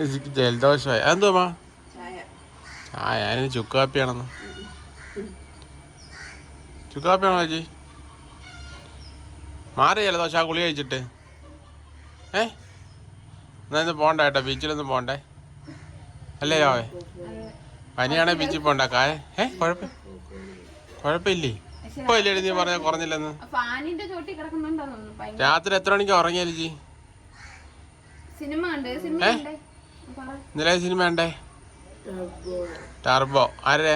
ലിജിക്ക് ജലദോഷമായി. അതെന്തോ ചായ. ആ ഞാനിന് ചുക്കാപ്പിയാണെന്ന് ചുക്കാപ്പിയാണോ ചേച്ചി? മാറി ജലദോഷം? ആ ഗുളി കഴിച്ചിട്ട്. ഏ? എന്നാ ഇന്ന് പോണ്ട കേട്ടോ. ബീച്ചിലൊന്നും പോണ്ടേ. അല്ലേ യോവേ പനിയാണെ ബീച്ചിൽ പോണ്ട. കായ ഏ? കുഴപ്പ കുഴപ്പമില്ലേ? ഇപ്പൊ ഇല്ലേ നീ പറഞ്ഞ കുറഞ്ഞില്ലെന്ന്? രാത്രി എത്ര മണിക്ക് ഉറങ്ങിയാലേ ലിജി സിനിമ കണ്ട് സിനിമ ഏ? കണ്ടേ പറ. ഇന്നലെ സിനിമ ഉണ്ടേ ടർബോ. ആരെ?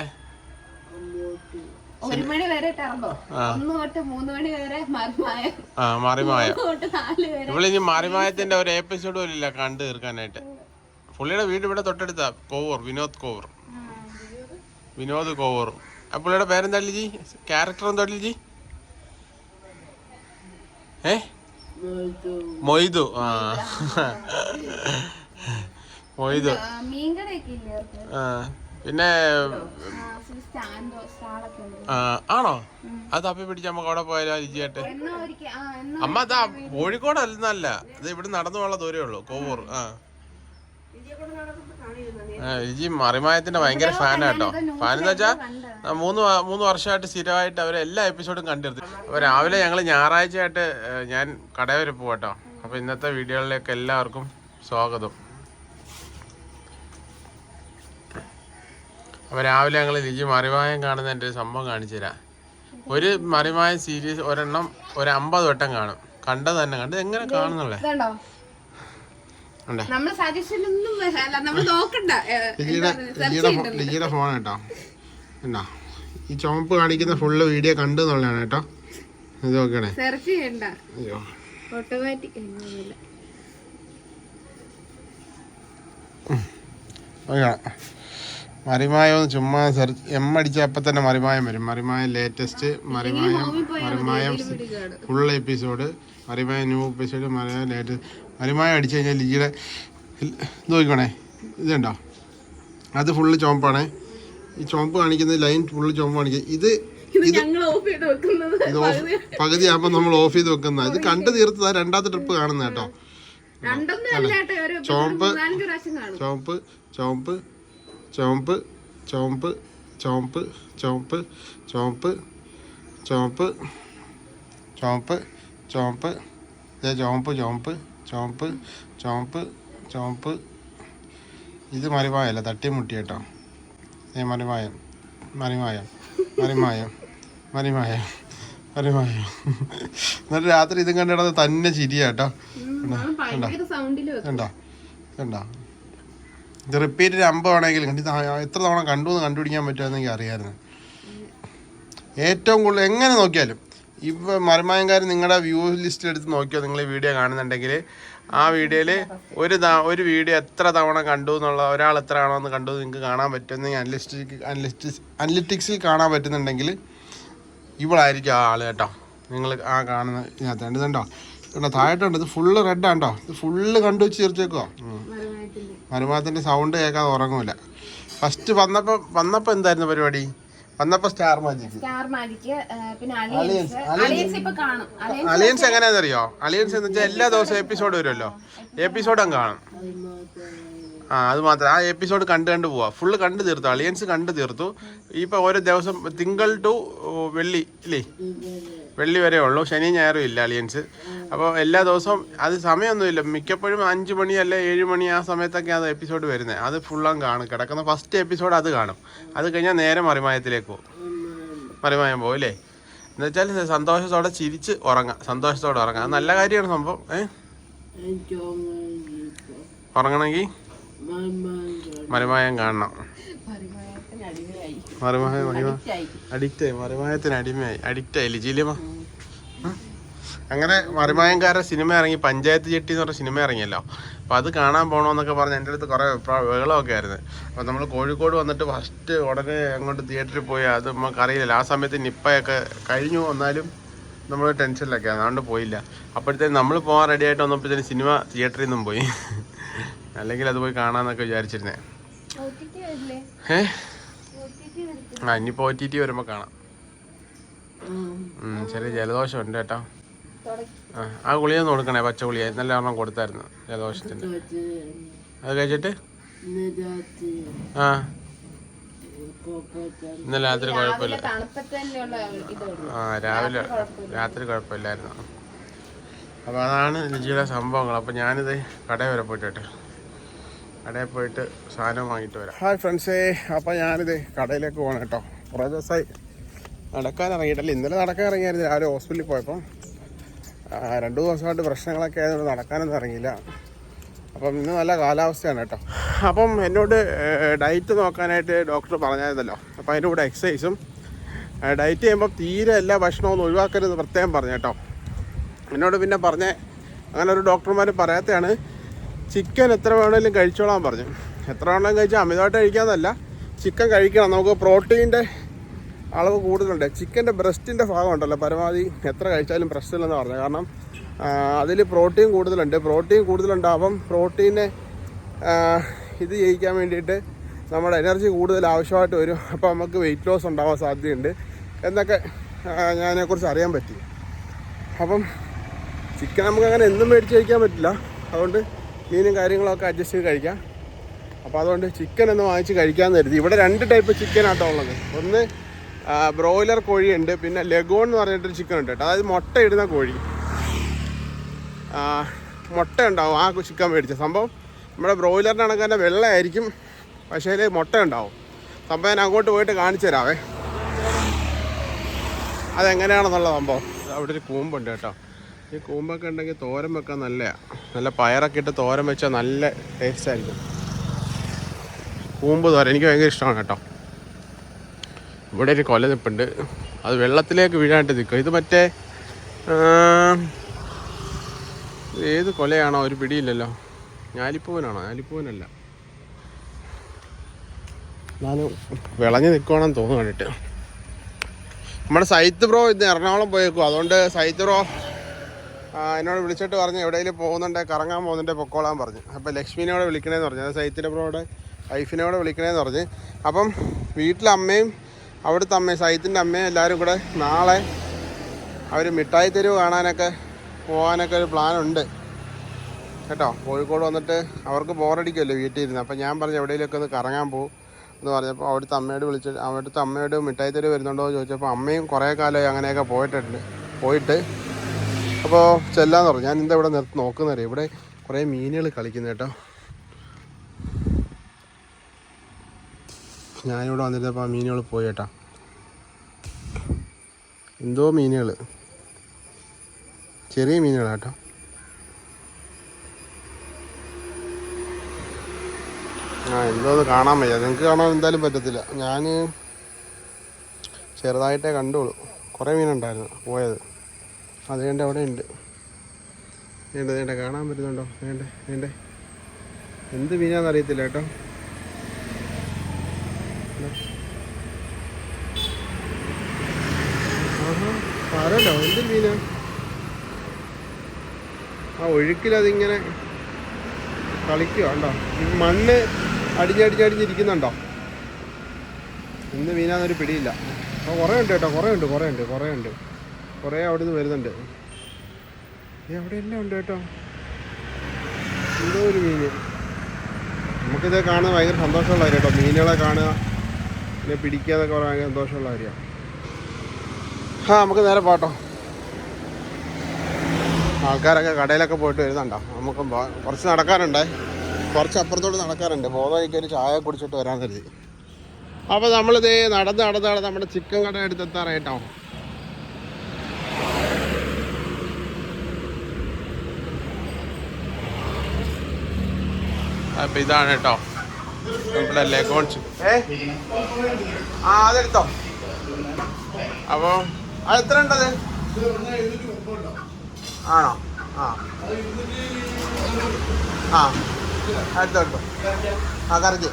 ഒരു മണി വരെ ടർബോ. ഒന്ന് തൊട്ട് മൂന്ന് മണി വരെ മരമായ ആ മറിമായ. ഇവളിനി മറിമായത്തിന്റെ ഒരു എപ്പിസോഡ് പോലും ഇല്ല കണ്ടു തീർക്കാനായിട്ട്. പുള്ളിയുടെ വീട് ഇവിടെ തൊട്ടടുത്താ കോവൂർ വിനോദ് കോവൂർ. വിനോദ്? കോവൂർ. ആ പുള്ളിയുടെ പേരെന്താ ലിജി? ക്യാരക്ടർ എന്താ ലിജി? ഏ? മൊയ്തു. ആ. മൊയ്തു. പിന്നെ ആണോ? അത് അപ്പി പിടിച്ച് നമുക്ക് അവിടെ പോയാലോ ഇരിക്കട്ടെ അമ്മ അതാ കോഴിക്കോട് അല്ലെന്നല്ല. അത് ഇവിടെ നടന്നു പോകാനുള്ള ദൂരേ ഉള്ളൂ കോവൂർ. ആ. ഇജി മറിമായത്തിന്റെ ഭയങ്കര ഫാനാട്ടോ ഫാൻ എന്ന് വെച്ചാ മൂന്ന് മൂന്ന് വർഷമായിട്ട് സ്ഥിരമായിട്ട് അവർ എല്ലാ എപ്പിസോഡും കണ്ടിരുന്നു. അപ്പോൾ രാവിലെ ഞങ്ങൾ ഞായറാഴ്ചയായിട്ട് ഞാൻ കടയിൽ വരെ പോകട്ടോ അപ്പോൾ ഇന്നത്തെ വീഡിയോകളിലേക്ക് എല്ലാവർക്കും സ്വാഗതം. അപ്പോൾ രാവിലെ ഞങ്ങൾ ലിജി മറിമായം കാണുന്ന എന്റെ ഒരു സംഭവം കാണിച്ചു തരാം. ഒരു മറിമായം സീരീസ് ഒരെണ്ണം ഒരു അമ്പത് വട്ടം കാണും. കണ്ടത് തന്നെ കണ്ടത് എങ്ങനെ കാണുന്നുള്ളേ? ഇതുണ്ടോ ഉണ്ടേ. നമ്മൾ സജഷനൊന്നും അല്ല നമ്മൾ നോക്കണ്ട. ഏ, ലിജിയുടെ എന്താണ്? search ലിജിയുടെ ലിജിയുടെ ഫോൺ കേട്ടോ. എന്നാ ഈ ചുമപ്പ് കാണിക്കുന്ന ഫുള്ള് വീഡിയോ കണ്ടു എന്നുള്ളതാണ് കേട്ടോ. ഇത് നോക്കണേ സെർച്ച് ചെയ്യണ്ട. അയ്യോ. ഓട്ടോമാറ്റിക് മറിമായം ചുമ്മാ സെർച്ച് എം അടിച്ച അപ്പൊ തന്നെ മറിമായം വരും. Marimayam latest Marimayam Marimayam full episode Marimayam new episode Marimayam latest Marimayam അടിച്ചു കഴിഞ്ഞാൽ ലിജിയുടെ നോക്കണേ ഇതുണ്ടോ? അത് ഫുള്ള് ചുമപ്പാണേ ഈ ചുമപ്പ് കാണിക്കുന്ന ലൈൻ ഫുള്ള് ചുമപ്പ് കാണിക്കുന്നത് ഇത് ഇത് ഓഫ് ഇത് പകുതി ആകുമ്പോൾ നമ്മൾ ഓഫ് ചെയ്ത് വെക്കുന്ന ഇത് കണ്ടു തീർത്തതാ രണ്ടാമത്തെ ട്രിപ്പ് കാണുന്ന കേട്ടോ ചുമപ്പ് ചുമപ്പ് ചുമപ്പ് ചുമപ്പ് ചോമ്പ് ചോമ്പ് ചോമ്പ് ചോമ്പ് ചോമ്പ് ചോമ്പ് ചോമ്പ് ചോമ്പ് ചോമ്പ് ചോമ്പ് ചോമ്പ് ചോമ്പ് ചുവപ്പ് ചുവപ്പ് ദേ ചുവപ്പ് ചുവപ്പ് ചുവപ്പ് ചുവപ്പ് ചുവപ്പ് ഇത് മറിവായല്ല തട്ടിമുട്ടി കേട്ടോ മറിമായം മറിമായം മറിമായം മറിമായം മറിമായം എന്നിട്ട് രാത്രി ഇതും കണ്ടിടത് തന്നെ ചിരിയാട്ടോ കണ്ടോ? കണ്ടോ? ഇത് റിപ്പീറ്റ് ഒരു അമ്പത് ആണെങ്കിൽ കണ്ടി എത്ര തവണ കണ്ടു എന്ന് കണ്ടുപിടിക്കാൻ പറ്റുമെന്നെങ്കിൽ അറിയാമായിരുന്നു ഏറ്റവും കൂടുതൽ എങ്ങനെ നോക്കിയാലും ഇപ്പം മരമായങ്കാരൻ നിങ്ങളുടെ വ്യൂ ലിസ്റ്റ് എടുത്ത് നോക്കിയോ നിങ്ങൾ ഈ വീഡിയോ കാണുന്നുണ്ടെങ്കിൽ ആ വീഡിയോയിൽ ഒരു ത- ഒരു വീഡിയോ എത്ര തവണ കണ്ടു എന്നുള്ള ഒരാൾ എത്ര ആണോ എന്ന് കണ്ടു നിങ്ങൾക്ക് കാണാൻ പറ്റുമെന്നെങ്കിൽ അനലിസ്റ്റിക് അനലിസ്റ്റിക്സ് അനലിറ്റിക്സിൽ കാണാൻ പറ്റുന്നുണ്ടെങ്കിൽ ഇവളായിരിക്കും ആ ആൾ കേട്ടോ. നിങ്ങൾ ആ കാണുന്ന ഇതിനകത്ത് ഉണ്ട് ഇതുണ്ടോ കേട്ടോ താഴെട്ടുണ്ട്. ഇത് ഫുള്ള് റെഡാണ്ടോ ഇത് ഫുള്ള് കണ്ടു വെച്ച് തീർച്ചേക്കോ മരുമാത്തിന്റെ സൗണ്ട് കേൾക്കാതെ ഉറങ്ങൂല. ഫസ്റ്റ് വന്നപ്പോൾ വന്നപ്പോൾ എന്തായിരുന്നു പരിപാടി? വന്നപ്പോൾ സ്റ്റാർ മാജിക്. സ്റ്റാർ മാജിക് പിന്നെ അലിയൻസ്, അലിയൻസ്. അലിയൻസ് ഇപ്പൊ കാണും. അലിയൻസ് എങ്ങനെയാണെന്നറിയോ അലിയൻസ് എന്ന് വെച്ചാൽ എല്ലാ ദിവസവും എപ്പിസോഡ് വരുമല്ലോ. എപ്പിസോഡും കാണും. ആ അത് മാത്രം. ആ എപ്പിസോഡ് കണ്ട് കണ്ട് പോവാ. ഫുള്ള് കണ്ടു തീർത്തു. അലിയൻസ് കണ്ടു തീർത്തു. ഇപ്പൊ ഓരോ ദിവസം തിങ്കൾ ടു വെള്ളി ഇല്ലേ? വെള്ളി വരെ ഉള്ളൂ. ശനി ഞായറും ഇല്ല അലിയൻസ്. അപ്പോൾ എല്ലാ ദിവസവും അത് സമയമൊന്നുമില്ല. മിക്കപ്പോഴും അഞ്ച് മണി അല്ലെ ഏഴ് മണി ആ സമയത്തൊക്കെ അത് എപ്പിസോഡ് വരുന്നത് അത് ഫുള്ളും കാണും. കിടക്കുന്ന ഫസ്റ്റ് എപ്പിസോഡ് അത് കാണും. അത് കഴിഞ്ഞാൽ നേരെ മറിമായത്തിലേക്ക് പോകും. മറിമായം പോകും അല്ലേ എന്ന് വെച്ചാൽ സന്തോഷത്തോടെ ചിരിച്ച് ഉറങ്ങാം. സന്തോഷത്തോടെ ഉറങ്ങാം. അത് നല്ല കാര്യമാണ് സംഭവം. ഏ? ഉറങ്ങണമെങ്കിൽ മറിമായം കാണണം. മറിമായ മഹിമ. ആയി. അഡിക്റ്റ് ആയി. മറിമായത്തിന് അടിമയായി. അഡിക്റ്റായി ലിജിലിമ ജിലിമ അങ്ങനെ മറിമായംകാരുടെ സിനിമ ഇറങ്ങി പഞ്ചായത്ത് ജെട്ടി എന്ന് പറഞ്ഞ സിനിമ ഇറങ്ങിയല്ലോ. അപ്പോൾ അത് കാണാൻ പോകണമെന്നൊക്കെ പറഞ്ഞ് എന്റെ അടുത്ത് കുറേ ബഹളമൊക്കെ ആയിരുന്നു. അപ്പോൾ നമ്മൾ കോഴിക്കോട് വന്നിട്ട് ഫസ്റ്റ് ഉടനെ അങ്ങോട്ട് തിയേറ്ററിൽ പോയി. അത് നമുക്ക് അറിയില്ല ആ സമയത്ത് നിപ്പയൊക്കെ കഴിഞ്ഞു. വന്നാലും നമ്മൾ ടെൻഷനിലൊക്കെ അതുകൊണ്ട് പോയില്ല. അപ്പോഴത്തേക്കും നമ്മൾ പോകാൻ റെഡി ആയിട്ട് വന്നപ്പോഴത്തേനും സിനിമ തിയേറ്ററിൽ നിന്നും പോയി. അല്ലെങ്കിൽ അത് പോയി കാണാമെന്നൊക്കെ വിചാരിച്ചിരുന്നേ. OTT ആ ടി വരുമ്പോൾ കാണാം. ചെറിയ ജലദോഷം ഉണ്ട് കേട്ടോ. ആ ഗുളിക കൊടുക്കണേ പച്ച ഗുളിക. നല്ല ഒരെണ്ണം കൊടുത്തായിരുന്നു ജലദോഷത്തിന്റെ അത് കഴിച്ചിട്ട്? ആ. ഇന്നലെ രാത്രി കുഴപ്പമില്ല. ആ രാവിലെ രാത്രി കുഴപ്പമില്ലായിരുന്നു. അപ്പോൾ അതാണ് ലിജിയുടെ സംഭവങ്ങൾ. അപ്പോൾ ഞാനിത് കടയിൽ വരെ പോയിട്ട് കേട്ടോ. കടയിൽ പോയിട്ട് സാധനം വാങ്ങിയിട്ട് വരാം. ഹായ് ഫ്രണ്ട്സേ അപ്പോൾ ഞാനിത് കടയിലേക്ക് പോകണം കേട്ടോ. കുറേ ദിവസമായി നടക്കാൻ ഇറങ്ങിയിട്ടല്ല. ഇന്നലെ നടക്കാൻ ഇറങ്ങിയായിരുന്നു. രാവിലെ ഹോസ്പിറ്റലിൽ പോയപ്പോൾ ആ, രണ്ട് ദിവസമായിട്ട് പ്രശ്നങ്ങളൊക്കെ ആയതുകൊണ്ട് നടക്കാനൊന്നും ഇറങ്ങിയില്ല. അപ്പം ഇന്ന് നല്ല കാലാവസ്ഥയാണ് കേട്ടോ. അപ്പം എന്നോട് ഡയറ്റ് നോക്കാനായിട്ട് ഡോക്ടർ പറഞ്ഞായിരുന്നല്ലോ. അപ്പം അതിന്റെ കൂടെ എക്സസൈസും ഡയറ്റ് ചെയ്യുമ്പോൾ തീരെ എല്ലാ ഭക്ഷണവും ഒഴിവാക്കരുത് പ്രത്യേകം പറഞ്ഞു കേട്ടോ. എന്നോട് പിന്നെ പറഞ്ഞേ അങ്ങനെ ഒരു ഡോക്ടർമാർ പറയാത്തതാണ് ചിക്കൻ എത്ര വേണമെങ്കിലും കഴിച്ചോളാൻ പറഞ്ഞു. എത്ര വേണമെങ്കിലും കഴിച്ചാൽ അമിതമായിട്ട് കഴിക്കാമെന്നല്ല ചിക്കൻ കഴിക്കണം. നമുക്ക് പ്രോട്ടീന്റെ അളവ് കൂടുതലുണ്ട്. ചിക്കന്റെ ബ്രസ്റ്റിന്റെ ഭാഗം ഉണ്ടല്ലോ. പരമാവധി എത്ര കഴിച്ചാലും പ്രശ്നമില്ലെന്ന് പറഞ്ഞു കാരണം അതിൽ പ്രോട്ടീൻ കൂടുതലുണ്ട്. പ്രോട്ടീൻ കൂടുതലുണ്ടാകുമ്പം പ്രോട്ടീനെ ഇത് ചെയ്യിക്കാൻ വേണ്ടിയിട്ട് നമ്മുടെ എനർജി കൂടുതൽ ആവശ്യമായിട്ട് വരും. അപ്പോൾ നമുക്ക് വെയിറ്റ് ലോസ് ഉണ്ടാവാൻ സാധ്യതയുണ്ട്. എന്നൊക്കെ ഞാനതിനെക്കുറിച്ച് അറിയാൻ പറ്റി. അപ്പം ചിക്കൻ നമുക്ക് അങ്ങനെ എന്നും മേടിച്ച് കഴിക്കാൻ പറ്റില്ല. അതുകൊണ്ട് മീനും കാര്യങ്ങളൊക്കെ അഡ്ജസ്റ്റ് ചെയ്ത് കഴിക്കാം. അപ്പോൾ അതുകൊണ്ട് ചിക്കൻ ഒന്ന് വാങ്ങിച്ച് കഴിക്കാമെന്ന് കരുതി. ഇവിടെ രണ്ട് ടൈപ്പ് ചിക്കൻ ആട്ടോ ഉള്ളത്. ഒന്ന് ബ്രോയിലർ കോഴിയുണ്ട്. പിന്നെ ലഗോൺ എന്ന് പറഞ്ഞിട്ടൊരു ചിക്കൻ ഉണ്ട് കേട്ടോ. അതായത് മുട്ട ഇടുന്ന കോഴി. മുട്ട ഉണ്ടാവും. ആ ചിക്കൻ മേടിച്ച സംഭവം നമ്മുടെ ബ്രോയിലറിന്റെ കണക്ക് തന്നെ വെള്ളമായിരിക്കും പക്ഷേ അതിൽ മുട്ട ഉണ്ടാവും. സംഭവം ഞാൻ അങ്ങോട്ട് പോയിട്ട് കാണിച്ചു തരാവേ. അതെങ്ങനെയാണെന്നുള്ള സംഭവം. അവിടെ ഒരു കൂമ്പുണ്ട് കേട്ടോ. ഈ കൂമ്പൊക്കെ ഉണ്ടെങ്കിൽ തോരൻ വെക്കാൻ നല്ലതാണ് നല്ല പയറൊക്കെ ഇട്ട് തോരൻ വെച്ചാൽ നല്ല ടേസ്റ്റ് ആയിരിക്കും. കൂമ്പ് തോരൻ എനിക്ക് ഭയങ്കര ഇഷ്ടമാണ് കേട്ടോ. ഇവിടെ ഒരു കൊല നിപ്പുണ്ട്. അത് വെള്ളത്തിലേക്ക് വീഴാനായിട്ട് നിൽക്കും ഇത് മറ്റേ ഏത് കൊലയാണോ? ഒരു പിടിയില്ലല്ലോ. ഞാലിപ്പൂവനാണോ? ഞാലിപ്പൂവനല്ല. എന്നാലും വിളഞ്ഞ് നിൽക്കുവാണെന്ന് തോന്നുന്നു കണ്ടിട്ട്. നമ്മുടെ സൈത്ത് ബ്രോ ഇന്ന് എറണാകുളം പോയേക്കും അതുകൊണ്ട് സൈത്ത് ബ്രോ എന്നോട് വിളിച്ചിട്ട് പറഞ്ഞു എവിടെയെങ്കിലും പോകുന്നുണ്ടെ കറങ്ങാൻ പോകുന്നുണ്ടെ പൊക്കോളാൻ പറഞ്ഞു. അപ്പോൾ ലക്ഷ്മിനോട് വിളിക്കണേന്ന് പറഞ്ഞു. അത് സൈത്തിന്റെ ബ്രോയുടെ വൈഫിനോട് വിളിക്കണേന്ന് പറഞ്ഞു. അപ്പം വീട്ടിലെ അമ്മയും അവിടുത്തെ അമ്മയും സൈത്തിന്റെ അമ്മയും എല്ലാവരും കൂടെ നാളെ അവർ മിഠായി തെരുവ് കാണാനൊക്കെ പോകാനൊക്കെ ഒരു പ്ലാൻ ഉണ്ട് കേട്ടോ? കോഴിക്കോട് വന്നിട്ട് അവർക്ക് ബോറടിക്കുമല്ലോ വീട്ടിൽ ഇരുന്ന് അപ്പം ഞാൻ പറഞ്ഞു എവിടെയെങ്കിലുമൊക്കെ ഒന്ന് കറങ്ങാൻ പോകും എന്ന് പറഞ്ഞപ്പോൾ അവിടുത്തെ അമ്മയോട് വിളിച്ചിട്ട് അവിടുത്തെ അമ്മയോട് മിഠായി തെരുവ് വരുന്നുണ്ടോ എന്ന് ചോദിച്ചപ്പോൾ അമ്മയും കുറേ കാലമായി അങ്ങനെയൊക്കെ പോയിട്ടുണ്ട്. പോയിട്ട് അപ്പോൾ ചെല്ലാന്ന് പറഞ്ഞു. ഞാൻ എന്താ ഇവിടെ നിർത്തി നോക്കുന്നറിയാം ഇവിടെ കുറേ മീനുകൾ കളിക്കുന്നു കേട്ടോ. ഞാനിവിടെ വന്നിരുന്നപ്പോൾ ആ മീനുകൾ പോയി കേട്ടോ. എന്തോ മീനുകൾ ചെറിയ മീനുകൾ കേട്ടോ. ആ എന്തോ കാണാൻ വയ്യ. നിങ്ങൾക്ക് കാണാൻ എന്തായാലും പറ്റത്തില്ല. ഞാൻ ചെറുതായിട്ടേ കണ്ടുള്ളൂ. കുറേ മീനുണ്ടായിരുന്നു പോയത്. അതുകൊണ്ട് അവിടെ ഉണ്ട്. വേണ്ട വേണ്ട കാണാൻ പറ്റുന്നുണ്ടോ? വേണ്ട വേണ്ട. എന്ത് മീനാന്ന് അറിയത്തില്ല കേട്ടോ. ആഹാ എന്ത് മീനാ? ആ ഒഴുക്കിലതിങ്ങനെ കളിക്കുക ഈ മണ്ണ് അടിഞ്ഞടിഞ്ഞടിഞ്ഞിരിക്കുന്നുണ്ടോ? എന്ത് മീനാന്നൊരു പിടിയില്ല. അപ്പോൾ കുറേ ഉണ്ട് കേട്ടോ കുറേ ഉണ്ട് കുറേ ഉണ്ട് കുറേ ഉണ്ട്. കുറേ അവിടെ നിന്ന് വരുന്നുണ്ട് അവിടെ എല്ലാം ഉണ്ട് കേട്ടോ. എന്തോ ഒരു മീന്. നമുക്കിത് കാണുന്നത് ഭയങ്കര സന്തോഷമുള്ള കാര്യം കേട്ടോ. മീനുകളെ കാണുക പിന്നെ പിടിക്കുക എന്നൊക്കെ ഭയങ്കര സന്തോഷമുള്ള കാര്യമാണ് ആ നമുക്ക് നേരെ പോട്ടോ ആൾക്കാരൊക്കെ കടയിലൊക്കെ പോയിട്ട് വരുന്നുണ്ടോ? നമുക്ക് കുറച്ച് നടക്കാറുണ്ട് കുറച്ച് അപ്പുറത്തോട്ട് നടക്കാറുണ്ട് ബോധം ഒരു ചായ കുടിച്ചിട്ട് വരാൻ കരുതി. അപ്പോൾ നമ്മളിത് നടന്ന് നടന്ന് നടന്ന് നമ്മുടെ ചിക്കൻ കട എടുത്ത് എത്താറായിട്ടോ അപ്പം ഇതാണ് കേട്ടോ. നമ്മുടെ ലെഗോൺ ഏ? ആ അതെടുത്തോ. അപ്പോൾ അത് എത്ര ഉണ്ടത്? ആണോ? ആ. ആ അടുത്തോ ആ കറക്റ്റ്.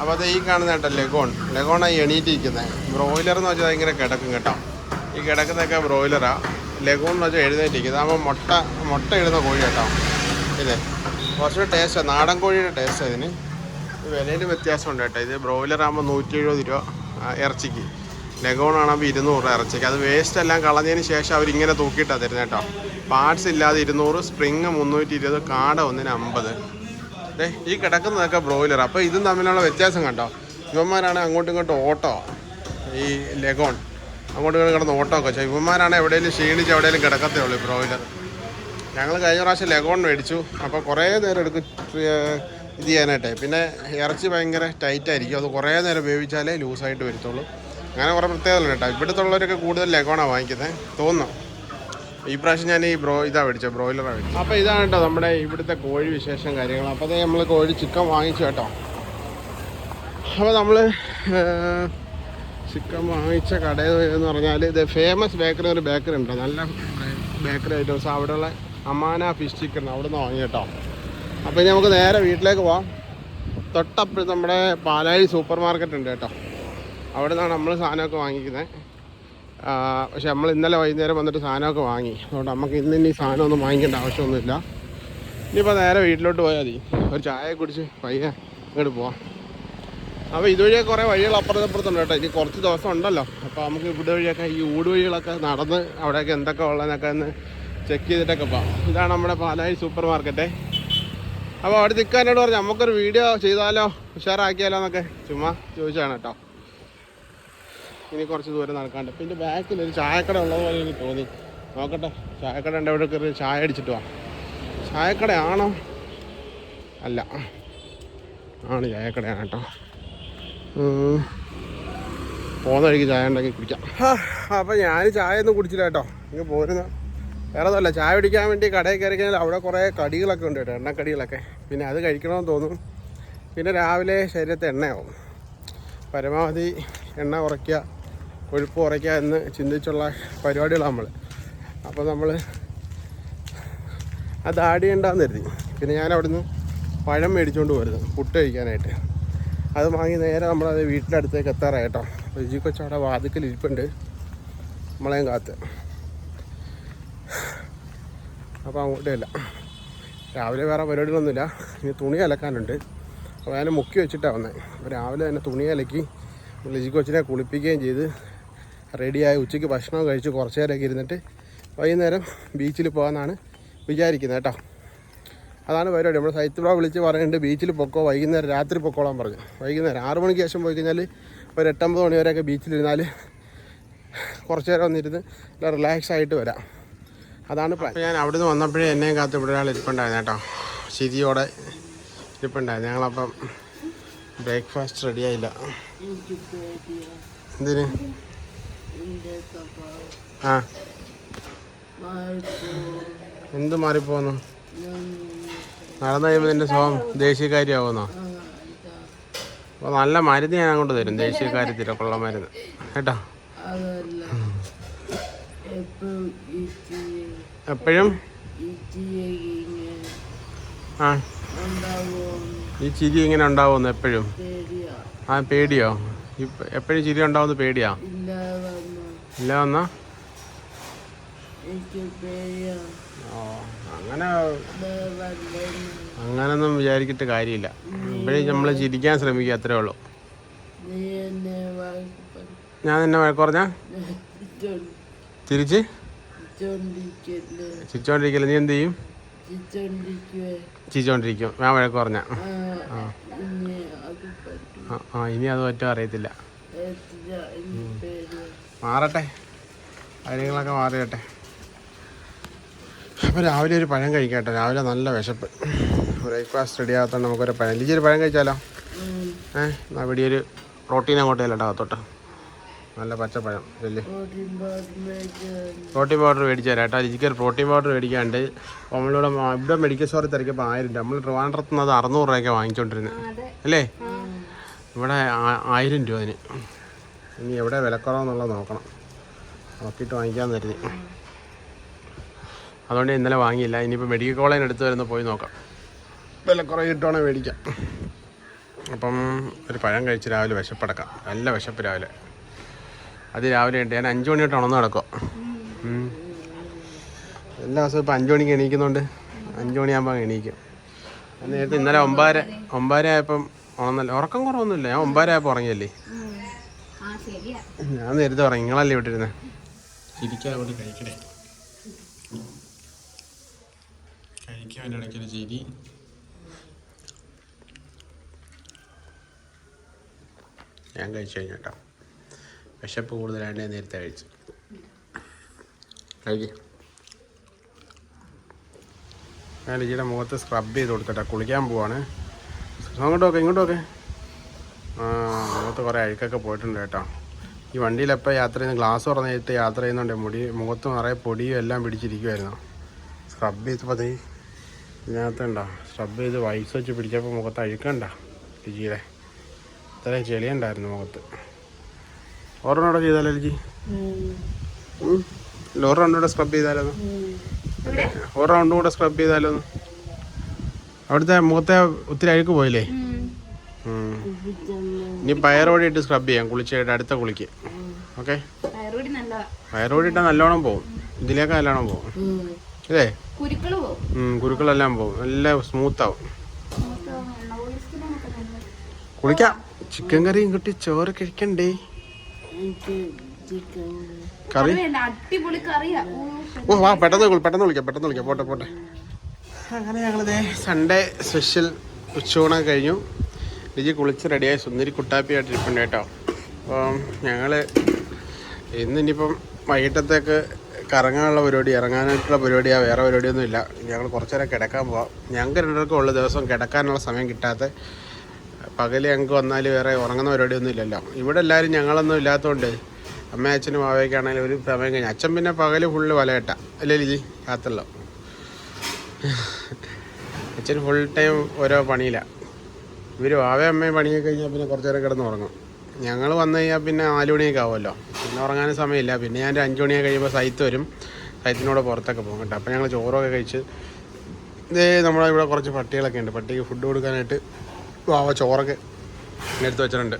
അപ്പോൾ അത് ഈ കാണുന്ന കേട്ടോ ലെഗോൺ ലെഗോണായി എണീറ്റിരിക്കുന്നത് ബ്രോയിലർ എന്ന് വെച്ചാൽ ഭയങ്കര കിടക്കും കേട്ടോ. ഈ കിടക്കുന്നതൊക്കെ ബ്രോയിലറാണ് ലഗൂൺ എന്ന് വെച്ചാൽ എഴുന്നേറ്റിരിക്കുന്നത് ഇതാകുമ്പോൾ മുട്ട മുട്ട ഇടുന്ന കോഴി കേട്ടോ. ഇതേ കുറച്ചുകൂടെ ടേസ്റ്റാണ് നാടൻ കോഴിയുടെ ടേസ്റ്റ് ഇതിന്. വിലയിൽ വ്യത്യാസമുണ്ട് കേട്ടോ. ഇത് ബ്രോയിലർ ആകുമ്പോൾ നൂറ്റി എഴുപത് രൂപ ഇറച്ചിക്ക്. ലഗോണാണെങ്കിൽ ഇരുന്നൂറ് ഇറച്ചിക്ക്. അത് വേസ്റ്റ് എല്ലാം കളഞ്ഞതിന് ശേഷം അവരിങ്ങനെ തൂക്കിയിട്ടാണ് തരുന്നത് കേട്ടോ. പാർട്സ് ഇല്ലാതെ ഇരുന്നൂറ് സ്പ്രിങ് മുന്നൂറ്റി ഇരുപത് കാട ഒന്നിന് അമ്പത്. ദേ ഈ കിടക്കുന്നതൊക്കെ ബ്രോയിലർ അപ്പോൾ ഇതും തമ്മിലുള്ള വ്യത്യാസം കണ്ടോ? ഇവന്മാരാണ് അങ്ങോട്ടും ഇങ്ങോട്ടും ഓട്ടോ ഈ ലഗോൺ. അങ്ങോട്ടും ഇങ്ങോട്ടും കിടന്ന് ഓട്ടോ ഒക്കെ ഇവന്മാരാണ് എവിടെയെങ്കിലും ക്ഷീണിച്ച് എവിടെയെങ്കിലും കിടക്കത്തേ ഉള്ളൂ ബ്രോയിലർ ഞങ്ങൾ കഴിഞ്ഞ പ്രാവശ്യം ലെഗോൺ മേടിച്ചു. അപ്പോൾ കുറേ നേരം എടുക്കും ഇത് ചെയ്യാനായിട്ടേ. പിന്നെ ഇറച്ചി ഭയങ്കര ടൈറ്റ് ആയിരിക്കും. അത് കുറേ നേരം വേവിച്ചാലേ ലൂസായിട്ട് വരത്തുള്ളൂ. അങ്ങനെ കുറേ പ്രത്യേകതകളുണ്ട് കേട്ടോ. ഇവിടുത്തെ ഉള്ളവരൊക്കെ കൂടുതൽ ലെഗോണാണ് വാങ്ങിക്കുന്നത് തോന്നുന്നു. ഈ പ്രാവശ്യം ഞാൻ ഈ ബ്രോ ഇതാ മേടിച്ചത് ബ്രോയിലറാണ് മേടിച്ചത് അപ്പോൾ ഇതാണ് കേട്ടോ നമ്മുടെ ഇവിടുത്തെ കോഴി വിശേഷം കാര്യങ്ങൾ. അപ്പോൾ അതേ നമ്മൾ കോഴി ചിക്കൻ വാങ്ങിച്ചു കേട്ടോ. അപ്പോൾ നമ്മൾ ചിക്കൻ വാങ്ങിച്ച കടയെന്ന് എന്ന് പറഞ്ഞാൽ ഇത് ഫേമസ് ബേക്കറി ഒരു ബേക്കറി ഉണ്ട് നല്ല ബേക്കറി ഐറ്റംസ് അവിടെയുള്ള അമാന ഫിഷ് ചിക്കൻ അവിടെ നിന്ന് വാങ്ങി കേട്ടോ അപ്പോൾ ഇനി നമുക്ക് നേരെ വീട്ടിലേക്ക് പോവാം. തൊട്ടപ്പുറം നമ്മുടെ പാലായി സൂപ്പർ മാർക്കറ്റ് ഉണ്ട് കേട്ടോ. അവിടെ നിന്നാണ് നമ്മൾ സാധനമൊക്കെ വാങ്ങിക്കുന്നത് പക്ഷെ നമ്മൾ ഇന്നലെ വൈകുന്നേരം വന്നിട്ട് സാധനമൊക്കെ വാങ്ങി. അതുകൊണ്ട് നമുക്ക് ഇന്ന് ഇനി സാധനമൊന്നും വാങ്ങിക്കേണ്ട ആവശ്യമൊന്നുമില്ല. ഇനിയിപ്പോൾ നേരെ വീട്ടിലോട്ട് പോയാൽ മതി. ഒരു ചായ കുടിച്ച് പയ്യെ ഇങ്ങോട്ട് പോവാം. അപ്പോൾ ഇതുവഴിയൊക്കെ കുറേ വഴികൾ അപ്പുറത്തപ്പുറത്തുണ്ട് കേട്ടോ. ഇനി കുറച്ച് ദിവസം ഉണ്ടല്ലോ. അപ്പോൾ നമുക്ക് ഇവിടെ വഴിയൊക്കെ ഈ ഊട് വഴികളൊക്കെ നടന്ന് അവിടെയൊക്കെ എന്തൊക്കെ ഉള്ളതെന്നൊക്കെ ഒന്ന് ചെക്ക് ചെയ്തിട്ടൊക്കെ പോകാം ഇതാണ് നമ്മുടെ പാലായി സൂപ്പർ മാർക്കറ്റേ അപ്പോൾ അവിടെ നിൽക്കാനോട് പറഞ്ഞു നമുക്കൊരു വീഡിയോ ചെയ്താലോ? ഉഷാറാക്കിയാലോ എന്നൊക്കെ ചുമ്മാ ചോദിച്ചാണ് കേട്ടോ. ഇനി കുറച്ച് ദൂരം നടക്കാണ്ട്. പിന്നെ ബാക്കിൽ ഒരു ചായക്കട ഉള്ളത് പോലെ എനിക്ക് തോന്നി. നോക്കട്ടെ ചായക്കട ഉണ്ട് അവിടെ കയറി ചായ അടിച്ചിട്ട് വാ. ചായക്കടയാണോ? അല്ല. ആണ് ചായക്കടയാണ് കേട്ടോ. പോകുന്ന വഴിക്ക് ചായ ഉണ്ടാക്കി കുടിക്കാം. അപ്പോൾ ഞാൻ ചായ ഒന്നും കുടിച്ചില്ല കേട്ടോ. ഇങ്ങനെ പോരുന്ന വേറെ ഒന്നുമല്ല ചായ കുടിക്കാൻ വേണ്ടി കടയിൽ കയറി കഴിഞ്ഞാൽ അവിടെ കുറേ കടികളൊക്കെ ഉണ്ട് കേട്ടോ എണ്ണക്കടികളൊക്കെ. പിന്നെ അത് കഴിക്കണമെന്ന് തോന്നും. പിന്നെ രാവിലെ ശരീരത്തെ എണ്ണയാവും. പരമാവധി എണ്ണ കുറയ്ക്കുക കൊഴുപ്പ് കുറയ്ക്കുക എന്ന് ചിന്തിച്ചുള്ള പരിപാടികളാണ് നമ്മൾ. അപ്പോൾ നമ്മൾ അത് ആഡ് ചെയ്യണ്ടെന്ന് കരുതി. പിന്നെ ഞാൻ അവിടുന്ന് പഴം മേടിച്ചുകൊണ്ട് പോരുന്നു പുട്ട് കഴിക്കാനായിട്ട്. അത് വാങ്ങി നേരെ നമ്മളത് വീട്ടിന്റെ അടുത്തേക്ക് എത്താറായിട്ടോ രുചി കൊച്ചവിടെ വാതിക്കൽ ഇരിപ്പുണ്ട് നമ്മളെയും കാത്ത്. അപ്പോൾ അങ്ങോട്ടേ അല്ല രാവിലെ വേറെ പരിപാടികളൊന്നുമില്ല. ഇനി തുണി അലക്കാനുണ്ട്. അപ്പോൾ ഞാൻ മുക്കി വെച്ചിട്ടാണ് വന്നത് അപ്പോൾ രാവിലെ തന്നെ തുണി അലക്കി ലിജി കൊച്ചിനെ കുളിപ്പിക്കുകയും ചെയ്ത് റെഡിയായി ഉച്ചയ്ക്ക് ഭക്ഷണം കഴിച്ച് കുറച്ച് നേരമൊക്കെ ഇരുന്നിട്ട് വൈകുന്നേരം ബീച്ചിൽ പോകാമെന്നാണ് വിചാരിക്കുന്നത് കേട്ടോ. അതാണ് പരിപാടി. നമ്മുടെ സൈത്ത് ബ്ലോ വിളിച്ച് പറയുന്നുണ്ട് ബീച്ചിൽ പൊക്കോ വൈകുന്നേരം രാത്രി പൊക്കോളാൻ പറഞ്ഞു. വൈകുന്നേരം ആറ് മണിക്ക് ശേഷം പോയി കഴിഞ്ഞാൽ ഒരു എട്ടമ്പത് മണി വരെയൊക്കെ ബീച്ചിലിരുന്നാൽ കുറച്ച് നേരം ഒന്നിരുന്ന് റിലാക്സ് ആയിട്ട് വരാം. അതാണ് പ്ലാൻ ഞാൻ അവിടുന്ന് വന്നപ്പോഴേ എന്നെയും കാത്ത് ഇവിടെ ഒരാൾ ഇരിപ്പുണ്ടായിരുന്നു കേട്ടോ. ശരിയോടെ ഇരിപ്പുണ്ടായിരുന്നു. ഞങ്ങളപ്പം ബ്രേക്ക്ഫാസ്റ്റ് റെഡിയായില്ല എന്തിന്? ആ. എന്ത് മാറിപ്പോന്നു? നടന്നു കഴിയുമ്പോൾ നിന്റെ സ്വഭാവം ദേശീയക്കാരിയാവുന്നോ? അപ്പോൾ നല്ല മരുന്ന് ഞാൻ അങ്ങോട്ട് തരും. ദേശീയക്കാര്യത്തിലൊക്കെ തിരക്കുള്ള മരുന്ന്. കേട്ടോ? അതല്ല. എപ്പോഴും? ആ. ഈ ചിരി ഇങ്ങനെ ഉണ്ടാവുമെന്ന് എപ്പോഴും? ആ പേടിയോ? എപ്പോഴും ചിരി ഉണ്ടാവുന്ന പേടിയാ? ഇല്ല വന്നാ. ഓ അങ്ങനെ അങ്ങനൊന്നും വിചാരിച്ചിട്ട് കാര്യമില്ല. ഇപ്പോഴും നമ്മൾ ചിരിക്കാൻ ശ്രമിക്കുക അത്രേ ഉള്ളൂ. എന്നെ ഞാൻ നിന്നെ വഴക്ക് പറഞ്ഞാ? തിരിച്ച്? ചിരിച്ചോണ്ടിരിക്കില്ല നീ എന്ത് ചെയ്യും? ചിരിച്ചോണ്ടിരിക്കും ഞാൻ വഴക്ക് പറഞ്ഞ. ആ ഇനി അത് പറ്റും. പറ്റും അറിയത്തില്ല. മാറട്ടെ. കാര്യങ്ങളൊക്കെ മാറിയട്ടെ. അപ്പോൾ രാവിലെ ഒരു പഴം കഴിക്കട്ടെ രാവിലെ നല്ല വിശപ്പ്. ബ്രേക്ക്ഫാസ്റ്റ് റെഡി ആകത്തോണ്ട് നമുക്കൊരു പഴം. ലിജി ഒരു പഴം കഴിച്ചാലോ. ഏഹ് എന്നാൽ ഇവിടെ ഒരു പ്രോട്ടീൻ അങ്ങോട്ടേ അല്ല അകത്തോട്ട്. നല്ല പച്ചപ്പഴം വലിയ. പ്രോട്ടീൻ പൗഡർ മേടിച്ചു തരാം കേട്ടോ. ഒരു പ്രോട്ടീൻ പൗഡർ മേടിക്കാണ്ട്. നമ്മളിവിടെ ഇവിടെ മെഡിക്കൽ സ്റ്റോറിൽ തിരക്കിയപ്പോൾ ആയിരം രൂപ. നമ്മൾ ട്രിവാൻഡ്രത്ത് നിന്ന് അത് അറുന്നൂറ് രൂപയൊക്കെ വാങ്ങിച്ചുകൊണ്ടിരുന്നത് അല്ലേ? ഇവിടെ ആയിരം രൂപ അതിന്. ഇനി എവിടെ വിലക്കുറവെന്നുള്ളത് നോക്കണം. നോക്കിയിട്ട് വാങ്ങിക്കാമെന്ന് കരുതി. അതുകൊണ്ട് ഇന്നലെ വാങ്ങിയില്ല. ഇനിയിപ്പോൾ മെഡിക്കൽ കോളേജിന് അടുത്ത് വരുന്ന പോയി നോക്കാം. വിലക്കുറവ് കിട്ടുവാണെങ്കിൽ മേടിക്കാം. അപ്പം ഒരു പഴം കഴിച്ച് രാവിലെ വിശപ്പടക്കാം നല്ല വിശപ്പ് രാവിലെ. അത് രാവിലെ ഉണ്ട് ഞാൻ അഞ്ച് മണി തൊട്ട് ഉണർന്ന് നടക്കുക എല്ലാ ദിവസവും ഇപ്പം അഞ്ച് മണിക്ക് എണീക്കുന്നുണ്ട്. അഞ്ച് മണിയാകുമ്പോൾ എണീക്കും. നേരത്തെ ഇന്നലെ ഒമ്പതര ഒമ്പതര ആയപ്പം ഉണന്നല്ലേ ഉറക്കം കുറവൊന്നുമില്ല. ഞാൻ ഒമ്പതര ആയപ്പോൾ ഉറങ്ങിയല്ലേ? ഞാൻ നേരത്തെ ഉറങ്ങി. നിങ്ങളല്ലേ വിട്ടിരുന്നത് ചിരിക്കാൻ കഴിക്കണേ. കഴിക്കാൻ ചിരി. ഞാൻ കഴിച്ചു കഴിഞ്ഞു കേട്ടോ. വിശപ്പ് കൂടുതലായിട്ട് ഞാൻ നേരത്തെ കഴിച്ചു. കഴിക്കും. ഞാൻ ലിജിയുടെ മുഖത്ത് സ്ക്രബ് ചെയ്ത് കൊടുക്കട്ടെ കുളിക്കാൻ പോവാണ്. അങ്ങോട്ട് നോക്കെ ഇങ്ങോട്ട് നോക്കെ ആ മുഖത്ത് കുറേ അഴുക്കൊക്കെ പോയിട്ടുണ്ട് കേട്ടോ. ഈ വണ്ടിയിലെപ്പോൾ യാത്ര ചെയ്യുന്ന ഗ്ലാസ് തുറന്നിട്ട് യാത്ര ചെയ്യുന്നുണ്ട്. മുടി മുഖത്ത് നിറയെ പൊടിയും എല്ലാം പിടിച്ചിരിക്കുമായിരുന്നു സ്ക്രബ് ചെയ്തപ്പോൾ അതേ ഇതിനകത്തുണ്ടോ? സ്ക്രബ് ചെയ്ത് വൈസ് വെച്ച് പിടിച്ചപ്പോൾ മുഖത്ത് അഴുക്കണ്ട ലിജിയുടെ ഇത്രയും ചെളിയുണ്ടായിരുന്നു മുഖത്ത്. ഓർമ്മയോടെ ചെയ്താലോ ലിജി ഒരു റൗണ്ട് കൂടെ സ്ക്രബ് ചെയ്താലോ? ഒരു റൗണ്ട് കൂടെ സ്ക്രബ് ചെയ്താലോ? അവിടുത്തെ മുഖത്തെ ഒത്തിരി അഴുക്ക് പോയില്ലേ. ഇനി പയറോടി ഇട്ട് സ്ക്രബ് ചെയ്യാം കുളിച്ചിട്ട് അടുത്ത കുളിക്ക്. ഓക്കെ? പയറോടി ഇട്ടാൽ നല്ലോണം പോകും ഇതിലേക്ക് നല്ലോണം പോകും അല്ലേ? കുരുക്കളെല്ലാം പോകും എല്ലാം സ്മൂത്ത് ആവും നമുക്ക് എണ്ണ ഓയിൽസിനൊക്കെ നല്ലത് കുളിക്കാം. ചിക്കൻ കറിയും കിട്ടി ചോറ് കഴിക്കണ്ടേ? കറി? ഓ, വാ പെട്ടെന്ന് പെട്ടെന്ന് വിളിക്കാം പെട്ടെന്ന് വിളിക്കാം. പോട്ടെ പോട്ടെ. അങ്ങനെ ഞങ്ങളിത് സൺഡേ സ്പെഷ്യൽ ഉച്ചയൂണ കഴിഞ്ഞു. ലിജി കുളിച്ച് റെഡിയായി സുന്ദരി കുട്ടാപ്പിയായിട്ട് ഇരിപ്പുണ്ട് കേട്ടോ. അപ്പം ഞങ്ങൾ ഇന്ന് ഇനിയിപ്പം വൈകിട്ടത്തേക്ക് കറങ്ങാനുള്ള പരിപാടി ഇറങ്ങാനായിട്ടുള്ള പരിപാടിയാണ് വേറെ പരിപാടിയൊന്നും ഇല്ല ഞങ്ങൾ കുറച്ചു നേരം കിടക്കാൻ പോവാം. ഞങ്ങൾക്ക് രണ്ടുപേർക്കും ഉള്ള ദിവസം കിടക്കാനുള്ള സമയം കിട്ടാത്ത പകൽ ഞങ്ങൾക്ക് വന്നാൽ വേറെ ഉറങ്ങുന്ന പരിപാടിയൊന്നും ഇല്ലല്ലോ. ഇവിടെ എല്ലാവരും ഞങ്ങളൊന്നും ഇല്ലാത്തതുകൊണ്ട് അമ്മ അച്ഛനും മാവയ്ക്കാണെങ്കിലും ഒരു സമയം കഴിഞ്ഞ്. അച്ഛൻ പിന്നെ പകൽ ഫുള്ള് വലകെട്ട. അല്ലേ ലിജി? രാത്രിలో അച്ഛൻ ഫുൾ ടൈം ഓരോ പണിയിലാണ് ഇവർ വാവേ അമ്മയും പണിയൊക്കെ കഴിഞ്ഞാൽ പിന്നെ കുറച്ച് നേരം കിടന്ന് ഉറങ്ങും. ഞങ്ങൾ വന്നു കഴിഞ്ഞാൽ പിന്നെ നാല് മണിയൊക്കെ ആവുമല്ലോ. പിന്നെ ഉറങ്ങാനും സമയമില്ല. പിന്നെ ഞാൻ ഒരു അഞ്ച് മണിയൊക്കെ കഴിയുമ്പോൾ സൈത്ത് വരും. സൈത്തിനോട് പുറത്തൊക്കെ പോകും കേട്ടോ. അപ്പോൾ ഞങ്ങൾ ചോറൊക്കെ കഴിച്ച് ഇതേ നമ്മളിവിടെ കുറച്ച് പട്ടികളൊക്കെ ഉണ്ട്. പട്ടിക്ക് ഫുഡ് കൊടുക്കാനായിട്ട് വാവ ചോറൊക്കെ എടുത്ത് വെച്ചിട്ടുണ്ട്.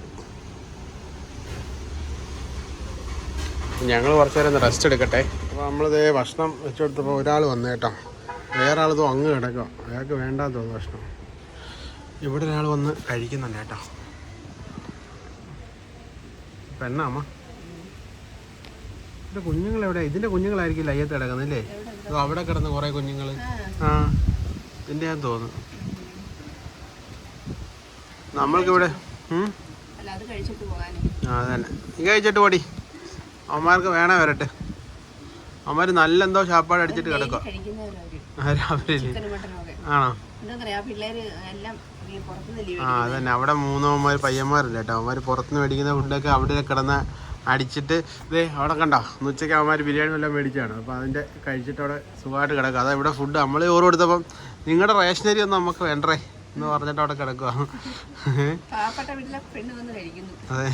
ഞങ്ങൾ കുറച്ച് നേരം ഒന്ന് റെസ്റ്റ് എടുക്കട്ടെ. അപ്പോൾ നമ്മളിത് ഭക്ഷണം വെച്ചെടുത്തപ്പോൾ ഒരാൾ വന്നു കേട്ടോ. വേറെ ആളിതും അങ്ങ് കിടക്കുക അയാൾക്ക് വേണ്ടാന്ന് തോന്നുന്നു ഭക്ഷണം. ഇവിടെ ഒരാൾ വന്ന് കഴിക്കുന്നുണ്ട് കേട്ടോ. പെണ്ണാമ്മ ഇതിന്റെ കുഞ്ഞുങ്ങൾ എവിടെ ഇതിന്റെ കുഞ്ഞുങ്ങളായിരിക്കില്ല അയ്യത്ത് കിടക്കുന്നില്ലേ അവിടെ കിടന്ന് കുറേ കുഞ്ഞുങ്ങൾ ആ. ഇതിന്റെ ഞാൻ തോന്നുന്നു. നമ്മൾക്കിവിടെ അതന്നെ നീ കഴിച്ചിട്ട് പോടി. അവന്മാർക്ക് വേണേ വരട്ടെ. അവന്മാർ നല്ല എന്തോ ചാപ്പാട് അടിച്ചിട്ട് കിടക്കുക ആണോ? ആ അതന്നെ. അവിടെ മൂന്നവന്മാർ പയ്യന്മാരില്ല കേട്ടോ അവന്മാർ പുറത്തുനിന്ന് മേടിക്കുന്ന ഫുഡൊക്കെ അവിടെ കിടന്ന് അടിച്ചിട്ട് ഇതേ അവിടെ കണ്ടോ? ഇന്ന് ഉച്ചയ്ക്ക് അവന്മാർ ബിരിയാണി എല്ലാം മേടിച്ചാണ്. അപ്പോൾ അതിന്റെ കഴിച്ചിട്ട് അവിടെ സുഖമായിട്ട് കിടക്കുക. അതാ ഇവിടെ ഫുഡ് നമ്മൾ ചോറ് കൊടുത്തപ്പം നിങ്ങളുടെ റേഷനറി ഒന്നും നമുക്ക് വേണ്ടേ? എന്ന് പറഞ്ഞിട്ട് അവിടെ കിടക്കുക അതെ.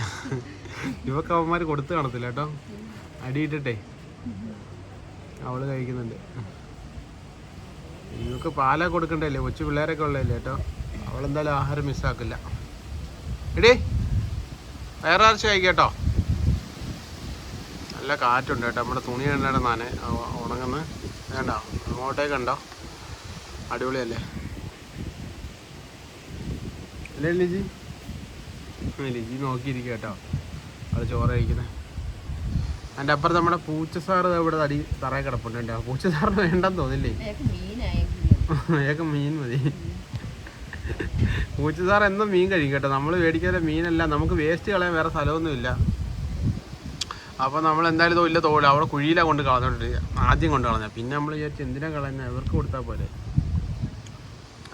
ഇവക്ക് അവന്മാർ കൊടുത്ത് കാണത്തില്ല കേട്ടോ. അടിയിട്ടിട്ടേ. അവൾ കഴിക്കുന്നുണ്ട്. ഇവക്ക് പാലാ കൊടുക്കണ്ടല്ലേ? കൊച്ചു പിള്ളേരൊക്കെ ഉള്ളതല്ലേ കേട്ടോ. അവളെന്തായാലും ആഹാരം മിസ്സാക്കില്ല എടേ വയറാഴ്ച കഴിക്കട്ടോ നല്ല കാറ്റുണ്ട് കേട്ടോ. നമ്മുടെ തുണി കണ്ടാണ് നാനേ? ഉണങ്ങുന്നത് വേണ്ട അങ്ങോട്ടേക്കുണ്ടോ അടിപൊളിയല്ലേ? അല്ലേ ലിജി? ലിജി നോക്കിയിരിക്കുക കേട്ടോ. അത് ചോറ് കഴിക്കുന്നത് അതിന്റെ അപ്പുറത്ത് നമ്മുടെ പൂച്ച സാറ് ഇവിടെ തടി തറയെ കിടപ്പുണ്ട് എന്റെ പൂച്ച സാറിന് വേണ്ടെന്ന് തോന്നില്ലേ? അയാൾക്ക് മീൻ മതി. പൂച്ച സാർ എന്നും മീൻ കഴിക്കും കേട്ടോ. നമ്മൾ മേടിക്കാതെ മീനല്ല നമുക്ക് വേസ്റ്റ് കളയാൻ വേറെ സ്ഥലമൊന്നും ഇല്ല. അപ്പോൾ നമ്മൾ എന്തായാലും ഇല്ല തോല അവിടെ കുഴിയിലാണ് കൊണ്ട് കളഞ്ഞോണ്ടിരിക്കുക. ആദ്യം കൊണ്ട് കളഞ്ഞ. പിന്നെ നമ്മൾ വിചാരിച്ചു എന്തിനാ കളയുന്നത് ഇവർക്ക് കൊടുത്താൽ പോലെ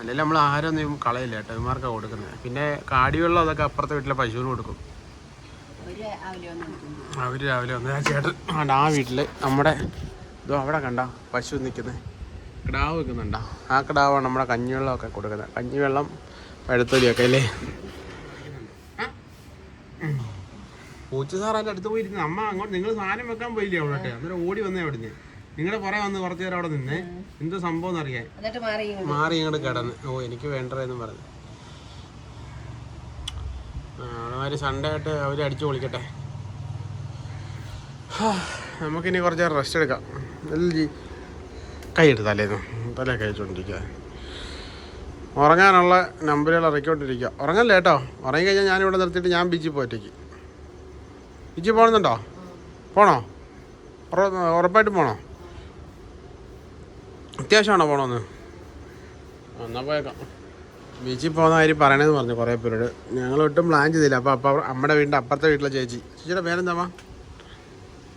അല്ലെങ്കിൽ നമ്മൾ ആരൊന്നും കളയില്ല കേട്ടോ. ഇവന്മാർക്കാണ് കൊടുക്കുന്നത്. പിന്നെ കാടിവെള്ളം അതൊക്കെ അപ്പുറത്തെ വീട്ടിലെ പശുവിന് കൊടുക്കും. അവർ രാവിലെ വന്ന് ആ ചേട്ടൻ ആ വീട്ടിൽ നമ്മുടെ ഇതോ അവിടെ കണ്ട പശു നിൽക്കുന്നത്. കിടാവ് നിൽക്കുന്നുണ്ടോ ആ കിടാവാണ് നമ്മുടെ കഞ്ഞിവെള്ളമൊക്കെ കൊടുക്കുന്നത്. കഞ്ഞിവെള്ളം പഴുത്തൊലിയൊക്കെ അല്ലേ? പൂച്ച സാർ അതിന്റെ അടുത്ത് പോയിരുന്നു അമ്മ അങ്ങോട്ട് നിങ്ങൾ സാധനം വെക്കാൻ പോയില്ലേ അവിടെ അന്നേരം ഓടി വന്നേ അവിടുന്ന്. നിങ്ങളുടെ പുറകെ വന്ന് കുറച്ചു നേരം അവിടെ നിന്നേ. എന്ത് സംഭവം അറിയാൻ മാറി ഇങ്ങോട്ട്. കിടന്ന്. ഓ എനിക്ക് വേണ്ടതെന്ന് പറഞ്ഞു. അവന്മാര് സൺഡേ ആയിട്ട് അവർ അടിച്ചു പൊളിക്കട്ടെ. നമുക്കിനി കുറച്ച് നേരം റെസ്റ്റ് എടുക്കാം. നല്ല ജി. കൈ എടുത്ത് തലേന്ന്. തലേ കഴിച്ചുകൊണ്ടിരിക്കുക ഉറങ്ങാനുള്ള നമ്പറുകൾ ഇറക്കിക്കൊണ്ടിരിക്കുക ഉറങ്ങല്ലേ കേട്ടോ? ഉറങ്ങി കഴിഞ്ഞാൽ ഞാനിവിടെ നിർത്തിയിട്ട് ഞാൻ ബീച്ചിൽ പോയിട്ടേക്ക്. ബീച്ചിൽ പോകണമെന്നുണ്ടോ പോണോ? ഉറപ്പായിട്ട് പോണോ? അത്യാവശ്യമാണോ പോണോന്ന്? എന്നാൽ പോയേക്കാം. ബീച്ചിൽ പോകുന്ന കാര്യം പറയണമെന്ന് പറഞ്ഞു കുറേ പേരോട്. ഞങ്ങൾ ഒട്ടും പ്ലാൻ ചെയ്തില്ല. അപ്പോൾ അപ്പം നമ്മുടെ വീടിന്റെ അപ്പുറത്തെ വീട്ടിലെ ചേച്ചി. ചേച്ചിയുടെ പേരെന്താ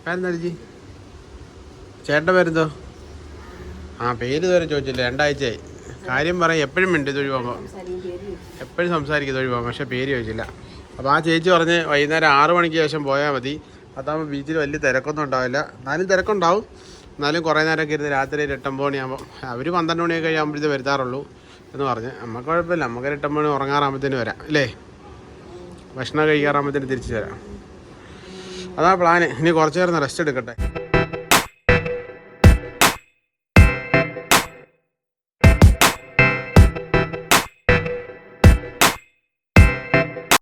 പേരെന്താ ചേച്ചി? ചേട്ടന്റെ പേരെന്തോ? ആ പേര് ഇതുവരെ ചോദിച്ചില്ല. രണ്ടാഴ്ചയായി. കാര്യം പറയും എപ്പോഴും മിണ്ട് ഇത് ഒഴിവാക്കാം എപ്പോഴും സംസാരിക്കും ഒഴിവാക്കാം പക്ഷേ പേര് ചോദിച്ചില്ല. അപ്പോൾ ആ ചേച്ചി പറഞ്ഞ് വൈകുന്നേരം ആറ് മണിക്ക് ശേഷം പോയാൽ മതി. അതാകുമ്പോൾ ബീച്ചിൽ വലിയ തിരക്കൊന്നും ഉണ്ടാവില്ല. എന്നാലും തിരക്കുണ്ടാവും. എന്നാലും കുറേ നേരമൊക്കെ ഇരുന്ന് രാത്രി ഒരു എട്ടൊമ്പത് മണിയാകുമ്പോൾ അവർ പന്ത്രണ്ട് മണിയൊക്കെ കഴിയുമ്പോഴത്തേക്ക് വരുത്താറുള്ളൂ എന്ന് പറഞ്ഞ്. നമുക്ക് കുഴപ്പമില്ല. നമുക്ക് ഒരു എട്ടൊമ്പത് മണി ഉറങ്ങാറാകുമ്പോഴത്തേന് വരാം അല്ലേ? ഭക്ഷണം കഴിക്കാറാകുമ്പോഴത്തേന് തിരിച്ചു വരാം. അതാ പ്ലാന് ഇനി കുറച്ച് നേരം റെസ്റ്റ് എടുക്കട്ടെ.